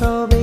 তবে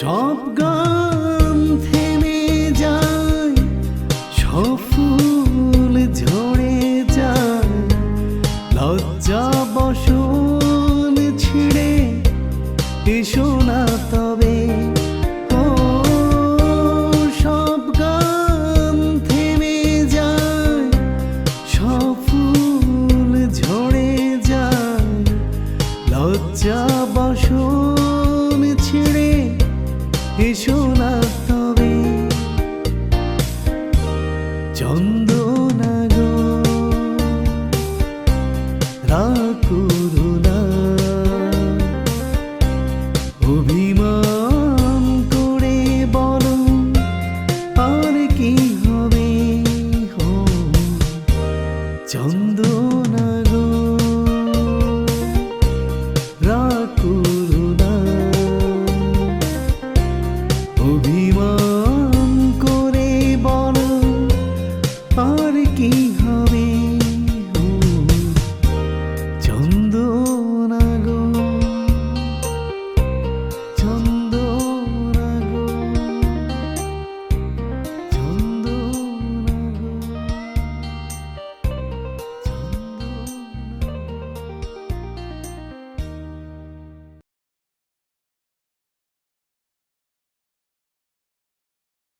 সব গান সোনার তবে চন্দনাগ রাকুরু